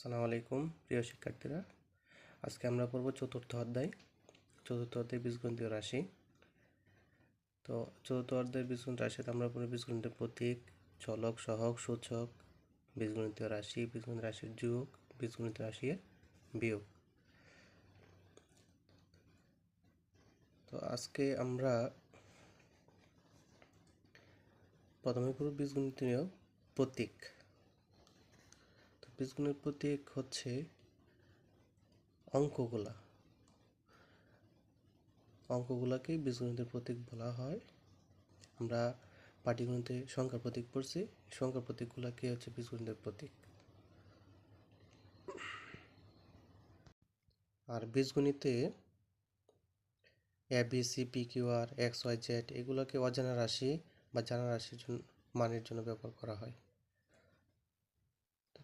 আসসালামু আলাইকুম, প্রিয় শিক্ষার্থীরা। আজকে আমরা পড়ব চতুর্থ অধ্যায় চতুর্থ অধ্যায় বীজগণিতীয় রাশি। তো চতুর্থ অধ্যায় বীজগণিত রাশিতে আমরা পড়ব বীজগণিতের প্রতীক, চলক, সহক, সূচক, বীজগণিতীয় রাশি, বীজগণিত রাশির যুগ, বীজগণিত রাশির বিয়োগ। তো আজকে আমরা প্রথমে পড়ব বীজগণিতীয় প্রতীক। বীজগণিত প্রতীক হচ্ছে অঙ্কগুলা। অঙ্কগুলাকেই বীজগণিতের প্রতীক বলা হয়। আমরা পাটিগণিতে সংখ্যার প্রতীক পড়ছি, সংখ্যার প্রতীকগুলাকে হচ্ছে বীজগণিতের প্রতীক। আর বীজগণিতে A B C P Q R X Y Z এগুলোকে অজানা রাশি বা জানা রাশির জন্য মানের জন্য ব্যবহার করা হয়।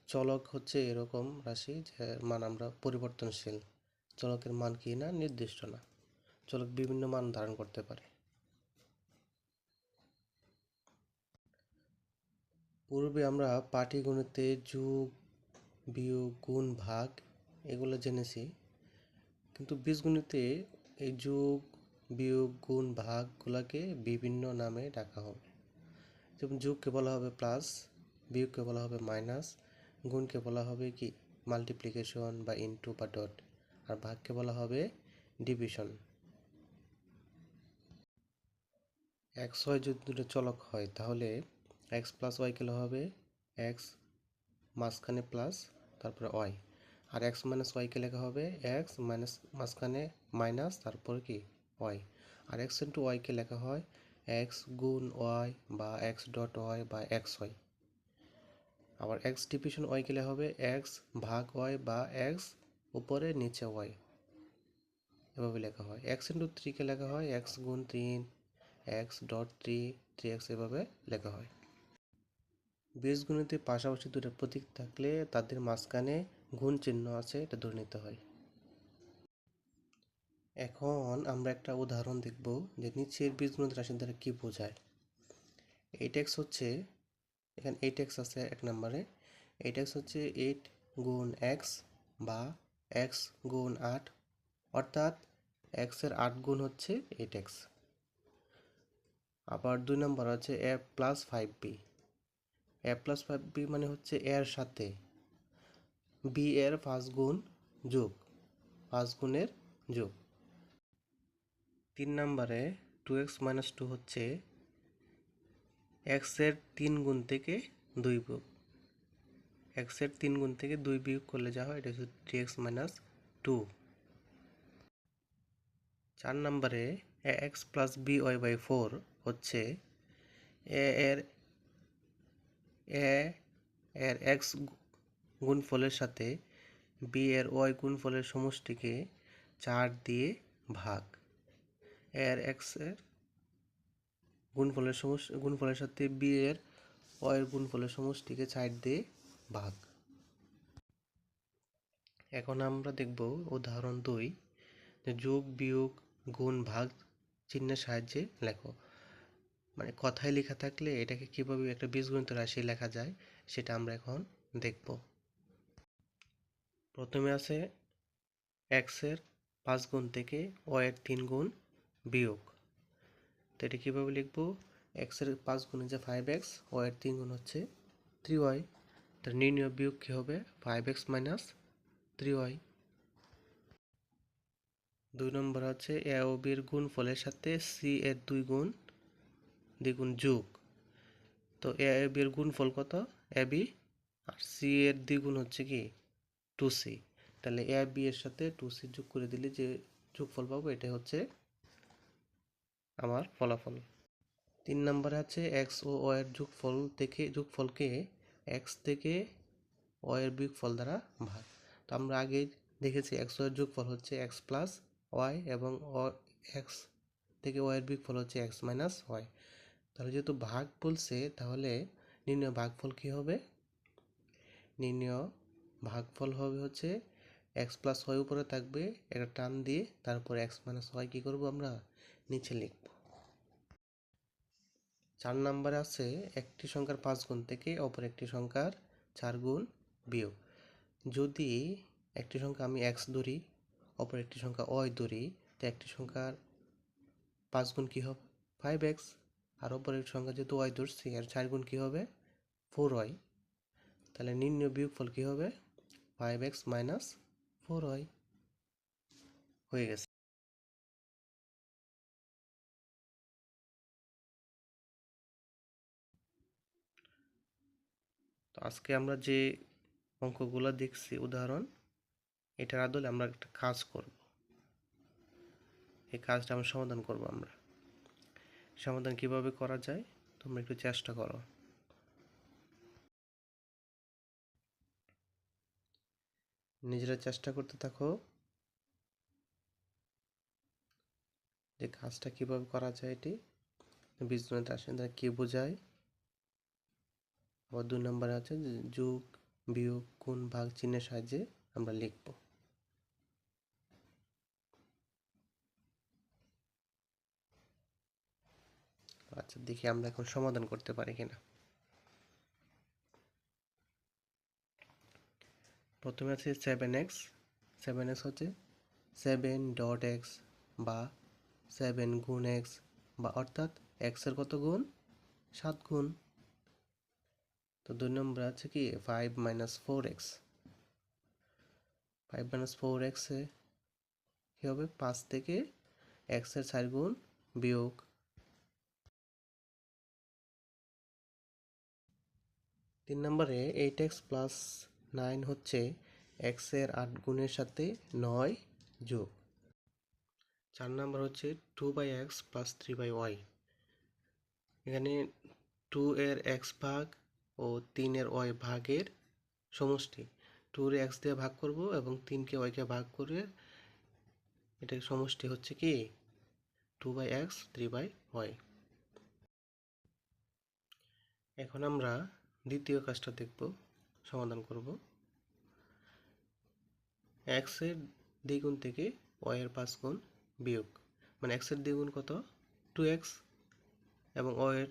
চলক হচ্ছে এরকম রাশি যার মান আমরা পরিবর্তনশীল। চলকের মান কি না? নির্দিষ্ট না। চলক বিভিন্ন মান ধারণ করতে পারে। পূর্বে আমরা পাটি পাটিগণিতে যোগ, বিয়োগ, গুণ, ভাগ এগুলো জেনেছি। কিন্তু বীজগণিতে এই যোগ, বিয়োগ, গুণ ভাগগুলোকে বিভিন্ন নামে ডাকা হবে। যেমন যোগকে বলা হবে প্লাস, বিয়োগকে বলা হবে মাইনাস গুণকে বলা হবে কি? মাল্টিপ্লিকেশন বা ইনটু বা ডট আর ভাগকে বলা হবে ডিভিশন এক্স ওয়াই যদি দুটো চলক হয়, তাহলে এক্স প্লাস ওয়াইকে লেখা হবে এক্স মাঝখানে প্লাস তারপরে ওয়াই আর এক্স মাইনাস ওয়াইকে লেখা হবে এক্স মাইনাস মাঝখানে মাইনাস তারপর কি? ওয়াই আর এক্স ইন্টু ওয়াইকে লেখা হয় এক্স গুণ ওয়াই বা এক্স ডট ওয়াই বা এক্স ওয়াই আবার এক্স ডিভিশন ওয়াই লেখা হবে এক্স ভাগ ওয়াই বা এক্স উপরে নিচে ওয়াই এভাবে লেখা হয়। এক্স ইন্টু থ্রিকে লেখা হয় এক্স গুণ তিন X dot three three X এভাবে লেখা হয়। বীজগণিতে পাশাপাশি দুটো প্রতীক থাকলে তাদের মাঝখানে গুণ চিহ্ন আছে, এটা ধরে নিতে হয়। এখন আমরা একটা উদাহরণ দেখব যে নিচের বীজগণিত রাশি দ্বারা কী বোঝায়। এইট এক্স হচ্ছে এখানে এইট এক্স আছে এক নম্বরে। এইট এক্স হচ্ছে এইট গুণ এক্স বা এক্স গুণ আট, অর্থাৎ এক্সের আট গুণ হচ্ছে এইট এক্স আবার দুই নম্বর আছে A plus five B A plus five B মানে হচ্ছে এর সাথে। বি এর পাঁচ গুণ যোগ, পাঁচ গুণের যোগ। তিন নম্বরে টু এক্স মাইনাস টু হচ্ছে এক্সের তিন গুণ থেকে দুই বিয়োগ। এক্সের তিন গুণ থেকে দুই বিয়োগ করলে যা হয়, এটা হচ্ছে থ্রি এক্স মাইনাস টু চার নম্বরে A X plus B Y by four হচ্ছে এ এর এ এর এক্স গুণফলের সাথে বি এর ওয়াই গুণফলের সমষ্টিকে চার দিয়ে ভাগ। এর এক্সের গুণফলের সমষ্টি গুণফলের সাথে বি এর ওয়ের গুণফলের সমষ্টিকে চার দিয়ে ভাগ। এখন আমরা দেখব উদাহরণ দুই যোগ, বিয়োগ, গুণ, ভাগ চিহ্নের সাহায্যে লেখো। মানে কথায় লেখা থাকলে এটাকে কীভাবে একটা বীজগণিত রাশি লেখা যায় সেটা আমরা এখন দেখব। প্রথমে আছে এক্সের পাঁচ গুণ থেকে ওয়ের তিন গুণ বিয়োগ। তো এটা কীভাবে লিখব? এক্সের পাঁচ গুণ হচ্ছে ফাইভ এক্স ওয়ের তিন গুণ হচ্ছে থ্রি ওয়াই তার নির্ণয় বিয়োগ কী হবে? Five X minus three Y দুই নম্বর হচ্ছে এ ও বির গুণ ফলের সাথে সি এর দুই গুণ দ্বিগুণ যোগ। তো এ ও বির গুণ ফল কত? এ বি আর সি এর দ্বিগুণ হচ্ছে কি? টু সি তাহলে এ বি এর সাথে টু সি যোগ করে দিলে যে যোগফল পাবো এটা হচ্ছে আমার ফলাফল। তিন নম্বরে আছে এক্স ও ওয়ের যোগফল থেকে, যোগফলকে এক্স থেকে ও এর বিয়োগফল দ্বারা ভাগ। তো আমরা আগে দেখেছি এক্স ওয়ের যোগফল হচ্ছে এক্স প্লাস ওয়াই এবং ও এক্স থেকে ওয়ের বিয়োগফল হচ্ছে এক্স মাইনাস ওয়াই তাহলে যেহেতু ভাগ বলছে, তাহলে নির্ণয় ভাগফল কী হবে? নির্ণয় ভাগফল হবে হচ্ছে এক্স প্লাস ওয়াই উপরে থাকবে একটা টান দিয়ে তারপর এক্স মাইনাস ওয়াই কী করব আমরা? নিচে লিখব। চার নম্বরে আছে একটি সংখ্যার পাঁচ গুণ থেকে অপর একটি সংখ্যার চার গুণ বিয়োগ। যদি একটি সংখ্যা আমি এক্স ধরি, অপর একটি সংখ্যা ওয়াই ধরি, তো একটি সংখ্যার পাঁচ গুণ কী হবে? ফাইভ এক্স আর অপরের সংখ্যা যেহেতু ওয়াই ধরছি আর চার গুণ কী হবে? ফোর ওয়াই তাহলে নির্ণয় বিয়োগফল কী হবে? Five X minus four Y হয়ে গেছে। আজকে আমরা যে অঙ্কগুলো দেখছি, উদাহরণ, এটার আদলে আমরা একটা কাজ করব। এই কাজটা আমরা সমাধান করব আমরা। সমাধান কীভাবে করা যায়, তোমরা একটু চেষ্টা করো। নিজেরা চেষ্টা করতে থাকো যে কাজটা কীভাবে করা যায় এটি। বীজগণিত আসেন কি বোঝায়? আবার দুই নম্বরে আছে যোগ, বিয়োগ কোন ভাগ, চিহ্নের সাহায্যে আমরা লিখব। আচ্ছা দেখি আমরা এখন সমাধান করতে পারি কিনা। প্রথমে আছে সেভেন এক্স সেভেন এক্স হচ্ছে সেভেন ডট এক্স বা সেভেন গুণ এক্স বা অর্থাৎ এক্সের কত গুণ? সাত গুণ। তো দুই নম্বর আছে কি? Five minus four X five minus four এক্সে কী হবে? পাঁচ থেকে এক্সের চার গুণ বিয়োগ। তিন নম্বরে এইট এক্স প্লাস নাইন হচ্ছে এক্সের আট গুণের সাথে নয় যোগ। চার নম্বর হচ্ছে two by X plus three by Y এখানে টু এর এক্স ভাগ ও তিনের ওয়াই ভাগের সমষ্টি। টুর এক্স দিয়ে ভাগ করব এবং তিনকে ওয়াইকে ভাগ করে এটার সমষ্টি হচ্ছে কি? Two by X, three by Y. এখন আমরা দ্বিতীয় কাজটা দেখব, সমাধান করব। এক্সের দ্বিগুণ থেকে ওয়াইয়ের পাঁচ গুণ বিয়োগ। মানে এক্সের দ্বিগুণ কত? টু এক্স এবং ওয়ের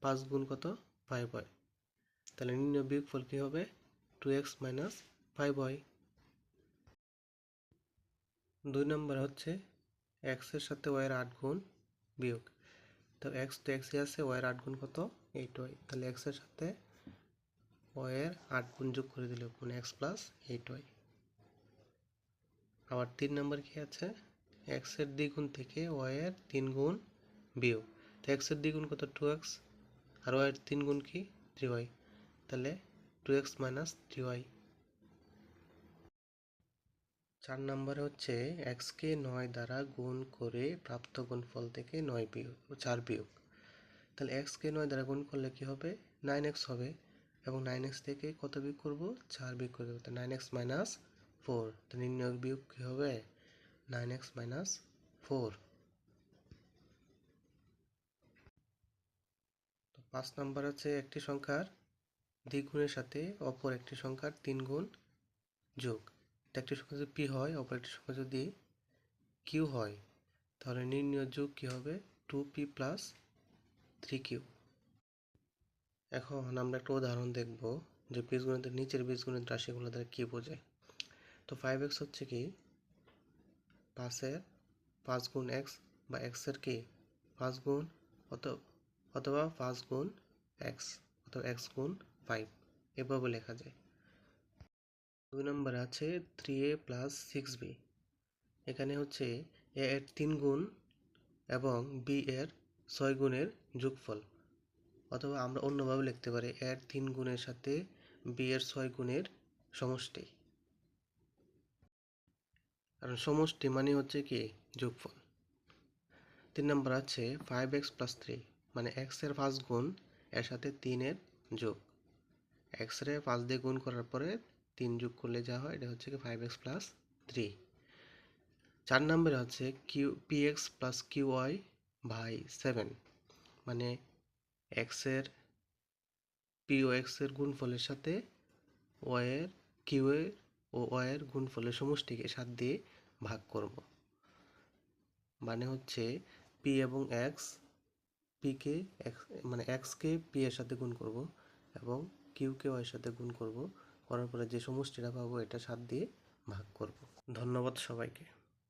পাঁচ গুণ কত? Five Y. তাহলে নির্ণয় বিয়োগফল কী হবে? Two X minus five Y দুই নম্বর হচ্ছে এক্সের সাথে ওয়াইয়ের আট গুণ বিয়োগ। তো এক্স তো এক্সই আছে ওয়াইয়ের আট গুণ কত? এইট ওয়াই তাহলে এক্সের সাথে ওয়াইয়ের আট গুণ যোগ করে দিলে মানে এক্স প্লাস এইট ওয়াই আবার তিন নম্বর কি আছে? এক্সের দ্বিগুণ থেকে ওয়াইয়ের তিন গুণ বিয়োগ। তো এক্সের দ্বিগুণ কত? টু এক্স আর ওয়াইয়ের তিন গুণ কি? থ্রি ওয়াই তাহলে two X minus three Y চার নম্বরে হচ্ছে এক্সকে নয় দ্বারা গুণ করে প্রাপ্ত গুণফল থেকে নয় বিয়োগ, চার বিয়োগ। তাহলে এক্সকে নয় দ্বারা গুণ করলে কি হবে? নাইন এক্স হবে। এবং নাইন এক্স থেকে কত বিয়োগ করব? চার বিয়োগ করব তো নাইন এক্স মাইনাস ফোর তো নির্ণয় বিয়োগ কী হবে? নাইন এক্স মাইনাস ফোর পাঁচ নম্বর আছে একটি সংখ্যার দ্বিগুণের সাথে অপর একটি সংখ্যার তিন গুণ যোগ। একটি সংখ্যা যদি পি হয়, অপর একটি সংখ্যা যদি কিউ হয়, তাহলে নির্ণয় যোগ কী হবে? Two P plus three Q এখন আমরা একটা উদাহরণ দেখব যে বীজগণিতের নিচের বীজগণিত রাশিগুলো দ্বারা কী বোঝায়। তো ফাইভ এক্স হচ্ছে কি? পাঁচের পাঁচ গুণ এক্স বা এক্সের কি? পাঁচ গুণ অত, অথবা পাঁচ গুণ এক্স অথবা এক্স গুণ ফাইভ এভাবে লেখা যায়। দুই নম্বরে আছে three A plus six B এখানে হচ্ছে এ এর তিন গুণ এবং বি এর ছয় গুণের যোগফল। অথবা আমরা অন্যভাবে লিখতে পারি এর তিন গুণের সাথে বি এর ছয় গুণের সমষ্টি। কারণ সমষ্টি মানে হচ্ছে কি? যোগফল। তিন নম্বর আছে ফাইভ এক্স প্লাস থ্রি মানে এক্সের পাঁচ গুণ, এর সাথে তিনের যোগ। এক্স রে পাঁচ দিয়ে গুণ করার পরে তিন যোগ করলে যা হয়, এটা হচ্ছে কি ফাইভ এক্স প্লাস থ্রি চার নম্বরে হচ্ছে Q P X plus Q Y by seven মানে এক্সের পি ও এক্সের গুণফলের সাথে ওয়ের কিউ এর ও ওয়ের গুণফলের সমষ্টিকে সাত দিয়ে ভাগ করব। মানে হচ্ছে পি এবং এক্স পিকে এক্স মানে এক্সকে পি এর সাথে গুণ করব এবং কিউকে এর সাথে গুণ করব। করার পরে যে সমষ্টিটা পাবো, এটা সাত দিয়ে ভাগ করব। ধন্যবাদ সবাইকে।